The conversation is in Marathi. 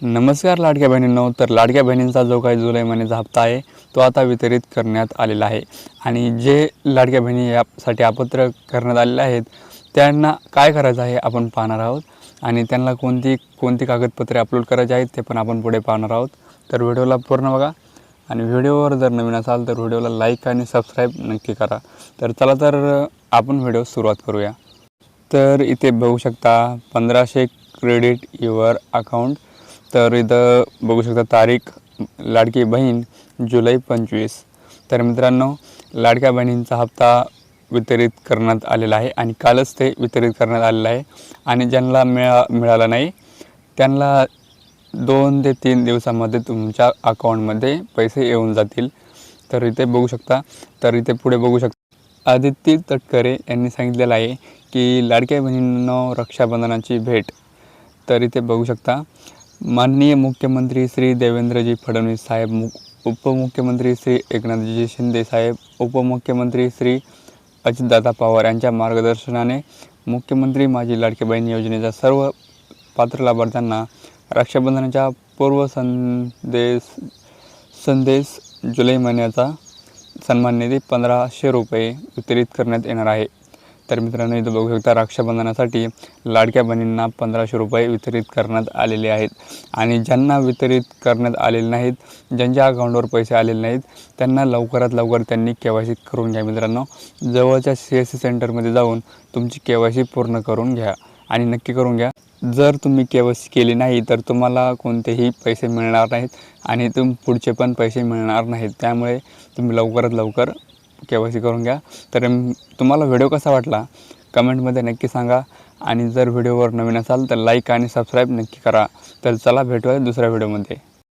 नमस्कार लाडक्या बहिणींनो. तर लाडक्या बहिणींचा जो काही जुलै महिन्याचा हप्ता आहे तो आता वितरित करण्यात आलेला आहे. आणि जे लाडक्या बहिणी यासाठी अपत्र करण्यात आलेले आहेत त्यांना काय करायचं आहे आपण पाहणार आहोत. आणि त्यांना कोणती कोणती कागदपत्रे अपलोड करायची आहेत ते पण आपण पुढे पाहणार आहोत. तर व्हिडिओला पूर्ण बघा. आणि व्हिडिओवर जर नवीन असाल तर व्हिडिओला लाईक आणि सबस्क्राईब नक्की करा. तर चला तर आपण व्हिडिओ सुरुवात करूया. तर इथे बघू शकता पंधराशे क्रेडिट युअर अकाउंट तर इथं बघू शकता तारीख लाडकी बहीण जुलै पंचवीस. तर मित्रांनो लाडक्या बहिणींचा हप्ता वितरित करण्यात आलेला आहे आणि कालच ते वितरित करण्यात आलेलं आहे आणि ज्यांना मिळा मिळाला नाही त्यांना दोन ते तीन दिवसामध्ये तुमच्या अकाउंटमध्ये पैसे येऊन जातील. तर इथे बघू शकता तर इथे पुढे बघू शकता आदित्य तटकरे यांनी सांगितलेलं आहे की लाडक्या बहिणींना रक्षाबंधनाची भेट. तर इथे बघू शकता माननीय मुख्यमंत्री श्री देवेंद्रजी फडणवीस साहेब मु उपमुख्यमंत्री श्री एकनाथजी शिंदे साहेब उपमुख्यमंत्री श्री अजितदादा पवार यांच्या मार्गदर्शनाने मुख्यमंत्री माझी लाडकी बहीण योजनेच्या सर्व पात्र लाभार्थ्यांना रक्षाबंधनाच्या पूर्व संदेश संदेश जुलै महिन्याचा सन्मान निधी पंधराशे रुपये वितरित करण्यात येणार आहे. तर मित्रांनो इथं बघू शकता रक्षाबंधनासाठी लाडक्या बहिणींना पंधराशे रुपये वितरित करण्यात आलेले आहेत. आणि ज्यांना वितरित करण्यात आलेले नाहीत ज्यांच्या अकाउंटवर पैसे आलेले नाहीत त्यांना लवकरात लवकर त्यांनी के वाय सी करून घ्या. मित्रांनो जवळच्या सी एस सी सेंटरमध्ये जाऊन तुमची के वाय सी पूर्ण करून घ्या आणि नक्की करून घ्या. जर तुम्ही के वाय सी केली नाही तर तुम्हाला कोणतेही पैसे मिळणार नाहीत आणि तुम पुढचे पण पैसे मिळणार नाहीत. त्यामुळे तुम्ही लवकरात लवकर के वाय सी करून घ्या. तर तुम्हाला व्हिडिओ कसा वाटला? कमेंटमध्ये नक्की सांगा. आणि जर व्हिडिओवर नवीन असाल तर लाईक आणि सबस्क्राईब नक्की करा. तर चला भेटूया दुसऱ्या व्हिडिओमध्ये.